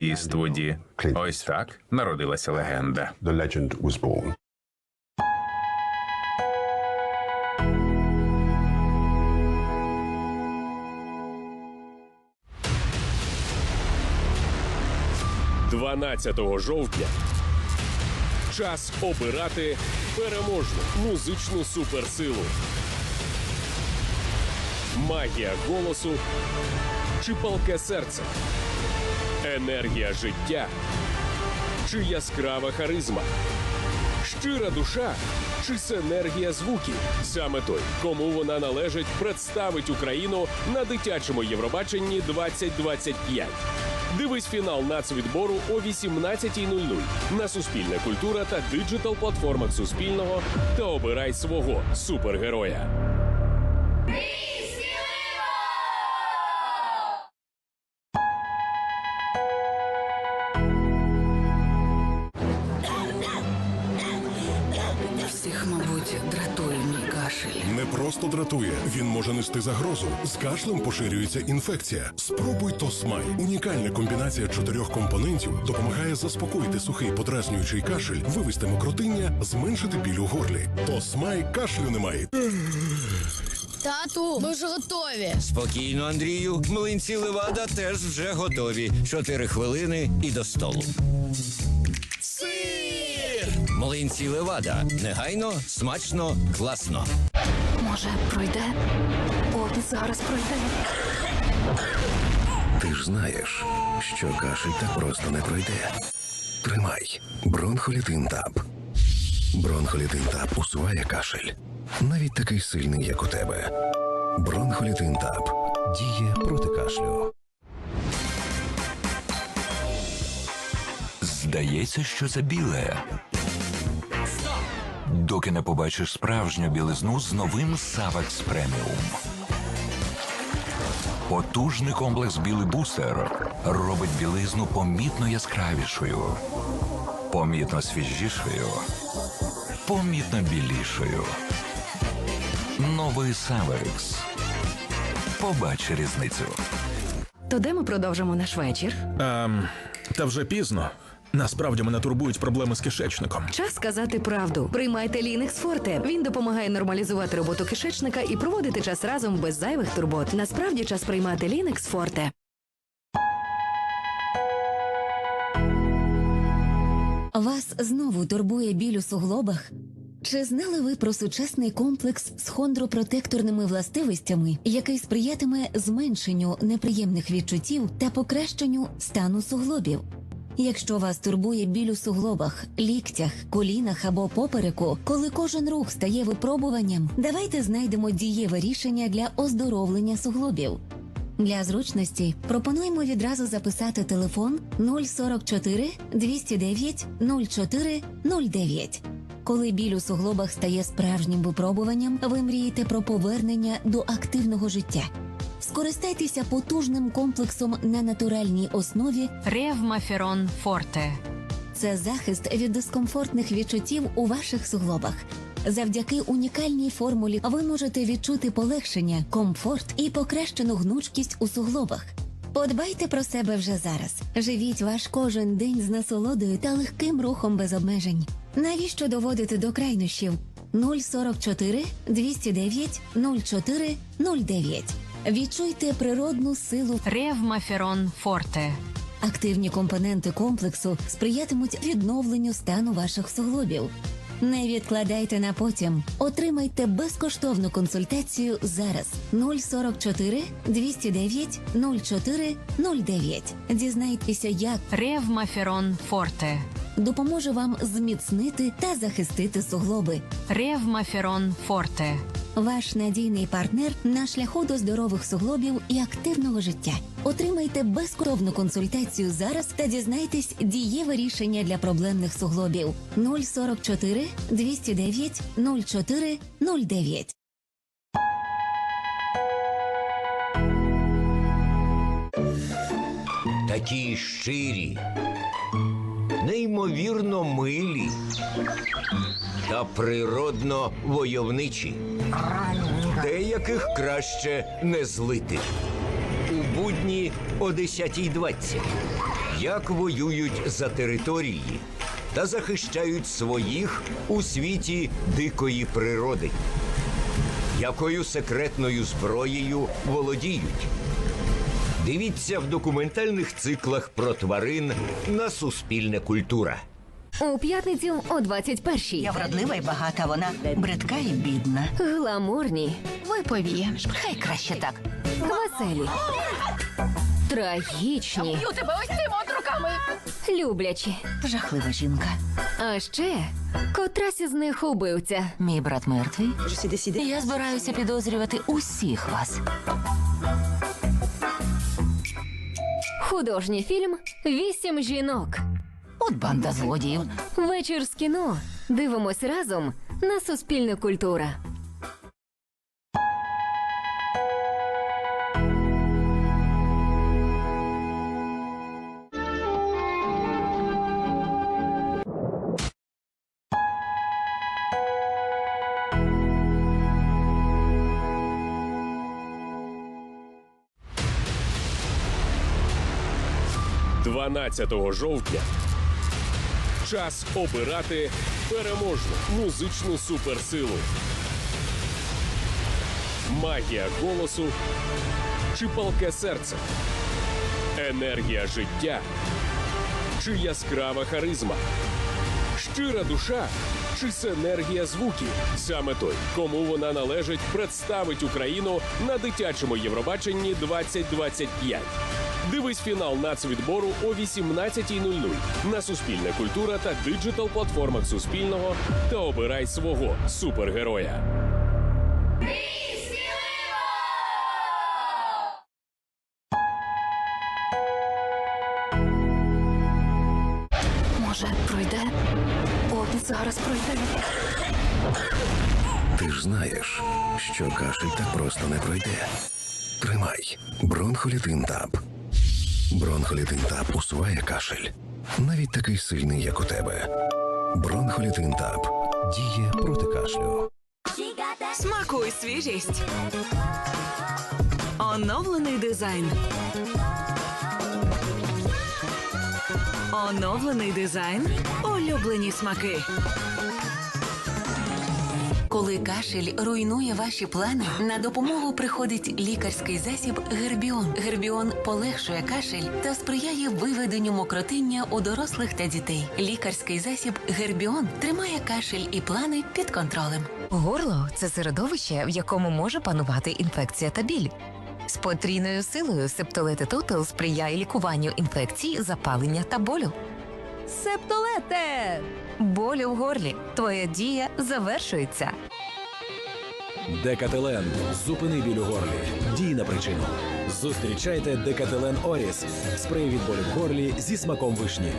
Іствуді. Ось так народилася легенда. the legend was born. – 12 жовтня. Час обирати переможну музичну суперсилу. Магія голосу чи палке серце. Енергія життя чи яскрава харизма. Щира душа чи синергія звуків. Саме той, кому вона належить, представить Україну на дитячому Євробаченні 2025. Дивись фінал нацвідбору о 18.00 на Суспільне культура та диджитал платформах Суспільного та обирай свого супергероя. Дратує, він може нести загрозу. З кашлем поширюється інфекція. Спробуй Тосмай. Унікальна комбінація чотирьох компонентів допомагає заспокоїти сухий подразнюючий кашель, вивести мокротиння, зменшити біль у горлі. Тосмай кашлю немає. Тату, ми вже готові. Спокійно, Андрію. Млинці Левада теж вже готові. Чотири хвилини і до столу. Сир! Млинці Левада. Негайно, смачно, класно. Може, пройде? От зараз пройде. Ти ж знаєш, що кашель так просто не пройде. Тримай бронхолітин таб. Бронхолітин таб усуває кашель. Навіть такий сильний, як у тебе. Бронхолітин таб діє проти кашлю. Здається, що це біле. Доки не побачиш справжню білизну з новим Савекс Преміум. Потужний комплекс білий бустер робить білизну помітно яскравішою, помітно свіжішою, помітно білішою. Новий Савекс. Побач різницю. То де ми продовжимо наш вечір? Ем, та вже пізно. Насправді мене турбують проблеми з кишечником. Час сказати правду. Приймайте Лінекс Форте. Він допомагає нормалізувати роботу кишечника і проводити час разом без зайвих турбот. Насправді час приймати Лінекс Форте. Вас знову турбує біль у суглобах? Чи знали ви про сучасний комплекс з хондропротекторними властивостями, який сприятиме зменшенню неприємних відчуттів та покращенню стану суглобів? Якщо вас турбує біль у суглобах, ліктях, колінах або попереку, коли кожен рух стає випробуванням, давайте знайдемо дієве рішення для оздоровлення суглобів. Для зручності пропонуємо відразу записати телефон 044 209 04 09. Коли біль у суглобах стає справжнім випробуванням, ви мрієте про повернення до активного життя. Скористайтеся потужним комплексом на натуральній основі Ревмаферон Форте. це захист від дискомфортних відчуттів у ваших суглобах. Завдяки унікальній формулі ви можете відчути полегшення, комфорт і покращену гнучкість у суглобах. Подбайте про себе вже зараз. Живіть ваш кожен день з насолодою та легким рухом без обмежень. Навіщо доводити до крайнощів? 044 209 04 09. Відчуйте природну силу Ревмаферон Форте. Активні компоненти комплексу сприятимуть відновленню стану ваших суглобів. Не відкладайте на потім. Отримайте безкоштовну консультацію зараз 044 209 04 09. Дізнайтеся, як Ревмаферон Форте. допоможе вам зміцнити та захистити суглоби. Ревмаферон Форте. Ваш надійний партнер на шляху до здорових суглобів і активного життя. Отримайте безкоштовну консультацію зараз та дізнайтесь дієве рішення для проблемних суглобів 044 209 04 09. Такі щирі, неймовірно милі та природно войовничі. Деяких краще не злити. У будні о 10.20. як воюють за території та захищають своїх у світі дикої природи, якою секретною зброєю володіють. Дивіться в документальних циклах про тварин на Суспільне культура. У п'ятницю о 21-й. Я вродлива і багата, вона бридка і бідна. Гламурні, Виповіє. Хай краще так. веселі, трагічні, Б'ю тебе ось цими от руками. люблячі. Жахлива жінка. А ще котрась із них убивця. Мій брат мертвий. Я збираюся підозрювати усіх вас. Художній фільм Вісім жінок. От банда злодіїв. Вечір з кіно. Дивимось разом на Суспільне культура. – 12 жовтня. Час обирати переможну музичну суперсилу. Магія голосу чи палке серце. Енергія життя чи яскрава харизма. Щира душа чи синергія звуків. Саме той, кому вона належить, представить Україну на дитячому Євробаченні 2025. Дивись фінал нацвідбору о 18.00 на Суспільне культура та диджитал платформах Суспільного та обирай свого супергероя. Може, пройде? От зараз пройде. Ти ж знаєш, що кашель так просто не пройде. Тримай бронхолітин таб. Бронхолітин таб усуває кашель. Навіть такий сильний, як у тебе. Бронхолітин таб діє проти кашлю. Смакуй свіжість. Оновлений дизайн. Оновлений дизайн. Улюблені смаки. Коли кашель руйнує ваші плани, на допомогу приходить лікарський засіб Гербіон. Гербіон полегшує кашель та сприяє виведенню мокротиння у дорослих та дітей. Лікарський засіб Гербіон тримає кашель і плани під контролем. Горло це середовище, в якому може панувати інфекція та біль. З потрійною силою септолети Тотал сприяє лікуванню інфекцій, запалення та болю. Септолете! Болю в горлі. Твоя дія завершується. Декателен. Зупини біль у горлі. Дій на причину. Зустрічайте Декателен Оріс. Спрей від болю в горлі зі смаком вишні.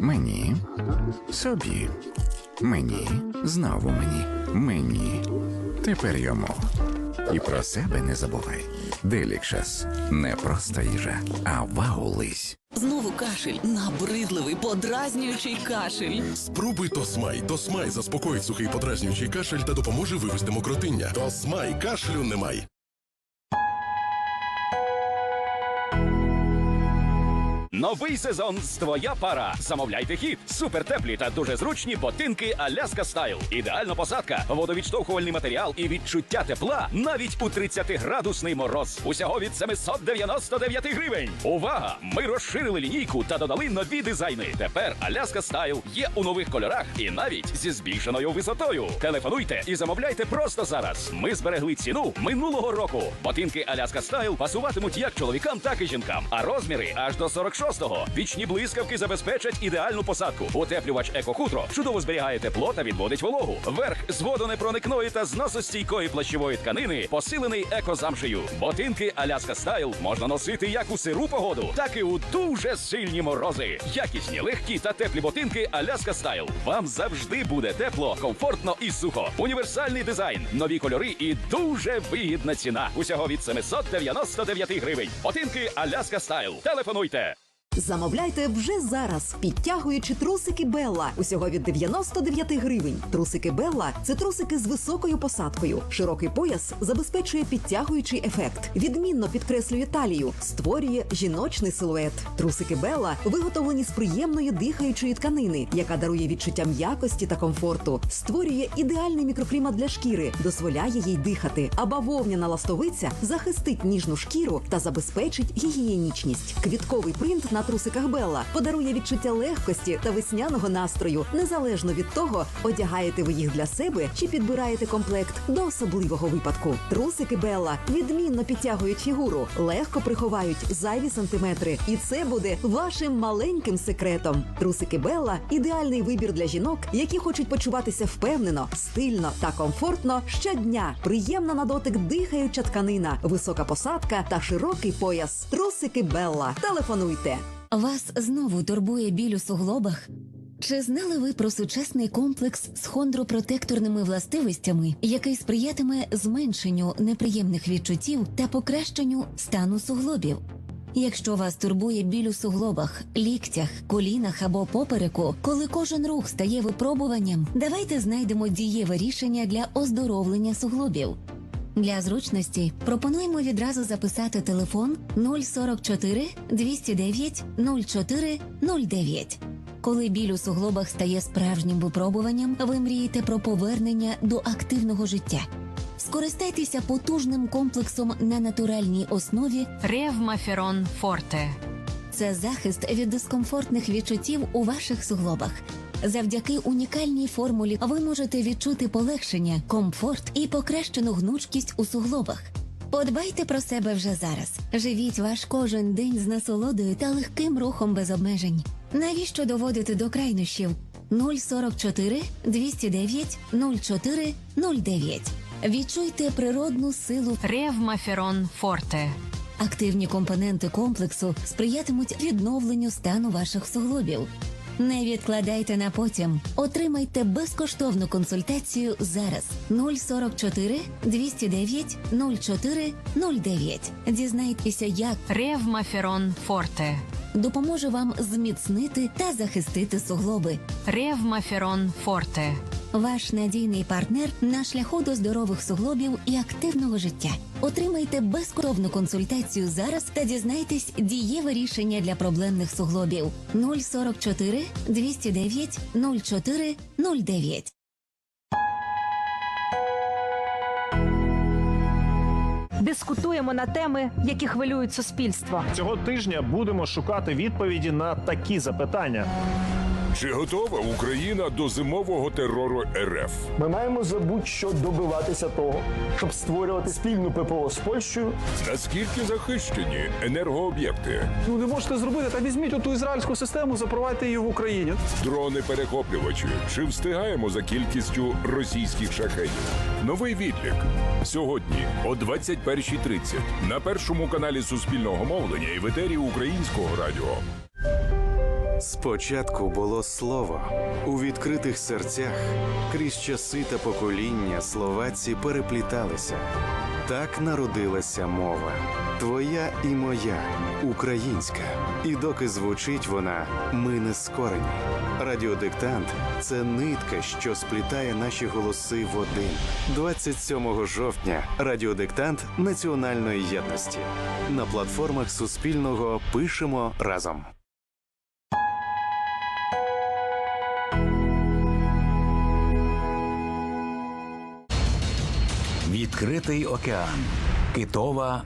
Мені. Собі. Мені. Знову мені. Мені. Тепер йому. І про себе не забувай. Делікшес. Не просто їжа, а вау-лись. Знову кашель. Набридливий, подразнюючий кашель. Спробуй Тосмай. Тосмай заспокоїть сухий подразнюючий кашель та допоможе вивести мокротиння. Тосмай кашлю немає. Новий сезон з твоя пара. Замовляйте хід. Супертеплі та дуже зручні ботинки Аляска Стайл. Ідеальна посадка, водовідштовхувальний матеріал і відчуття тепла навіть у 30-градусний мороз. Усього від 799 гривень. Увага! Ми розширили лінійку та додали нові дизайни. Тепер Аляска Стайл є у нових кольорах і навіть зі збільшеною висотою. Телефонуйте і замовляйте просто зараз. Ми зберегли ціну минулого року. Ботинки Аляска Стайл пасуватимуть як чоловікам, так і жінкам, а розміри аж до 46-го. Вічні блискавки забезпечать ідеальну посадку. Утеплювач екохутро чудово зберігає тепло та відводить вологу. Верх з водонепроникної та зносостійкої плащової тканини посилений екозамшею. Ботинки Аляска Стайл можна носити як у сиру погоду, так і у дуже сильні морози. Якісні, легкі та теплі ботинки Аляска Стайл. Вам завжди буде тепло, комфортно і сухо. Універсальний дизайн, нові кольори і дуже вигідна ціна. Усього від 799 гривень. Ботинки Аляска Стайл. Телефонуйте. Замовляйте вже зараз, підтягуючи трусики Белла усього від 99 гривень. Трусики Белла це трусики з високою посадкою. Широкий пояс забезпечує підтягуючий ефект, відмінно підкреслює талію, створює жіночний силует. Трусики Белла виготовлені з приємної дихаючої тканини, яка дарує відчуття м'якості та комфорту, створює ідеальний мікроклімат для шкіри, дозволяє їй дихати. А бавовняна ластовиця захистить ніжну шкіру та забезпечить гігієнічність. Квітковий принт на трусиках Белла подарує відчуття легкості та весняного настрою, незалежно від того, одягаєте ви їх для себе чи підбираєте комплект до особливого випадку. Трусики Белла відмінно підтягують фігуру, легко приховають зайві сантиметри, і це буде вашим маленьким секретом. Трусики Белла ідеальний вибір для жінок, які хочуть почуватися впевнено, стильно та комфортно щодня. Приємна на дотик дихаюча тканина, висока посадка та широкий пояс. Трусики Белла. Телефонуйте. Вас знову турбує біль у суглобах? Чи знали ви про сучасний комплекс з хондропротекторними властивостями, який сприятиме зменшенню неприємних відчуттів та покращенню стану суглобів? Якщо вас турбує біль у суглобах, ліктях, колінах або попереку, коли кожен рух стає випробуванням, давайте знайдемо дієве рішення для оздоровлення суглобів. Для зручності пропонуємо відразу записати телефон 044 209 04 09. Коли біль у суглобах стає справжнім випробуванням, ви мрієте про повернення до активного життя. Скористайтеся потужним комплексом на натуральній основі Ревмаферон Форте. це захист від дискомфортних відчуттів у ваших суглобах. Завдяки унікальній формулі ви можете відчути полегшення, комфорт і покращену гнучкість у суглобах. Подбайте про себе вже зараз. Живіть ваш кожен день з насолодою та легким рухом без обмежень. Навіщо доводити до крайнощів? 044 209 04 09. Відчуйте природну силу Ревмаферон Форте. Активні компоненти комплексу сприятимуть відновленню стану ваших суглобів. Не відкладайте на потім. Отримайте безкоштовну консультацію зараз 044 209 0409. Дізнайтеся, як Ревмаферон Форте. допоможе вам зміцнити та захистити суглоби. Ревмаферон Форте. Ваш надійний партнер на шляху до здорових суглобів і активного життя. Отримайте безкоштовну консультацію зараз та дізнайтесь дієве рішення для проблемних суглобів 044 209 04 09. Дискутуємо на теми, які хвилюють суспільство. Цього тижня будемо шукати відповіді на такі запитання. Чи готова Україна до зимового терору РФ? Ми маємо за будь-що добиватися того, щоб створювати спільну ППО з Польщею. Наскільки захищені енергооб'єкти? Ну не можете зробити, та візьміть оту ізраїльську систему, запровадьте її в Україні. Дрони-перехоплювачі. Чи встигаємо за кількістю російських шахедів? Новий відлік. Сьогодні о 21.30 на першому каналі Суспільного мовлення і в етері Українського радіо. Спочатку було слово у відкритих серцях крізь часи та покоління словаці перепліталися. Так народилася мова. Твоя і моя українська. І доки звучить вона, ми не скорені. Радіодиктант це нитка, що сплітає наші голоси в один. 27 жовтня. Радіодиктант національної єдності. На платформах Суспільного пишемо разом. Відкритий океан. Китова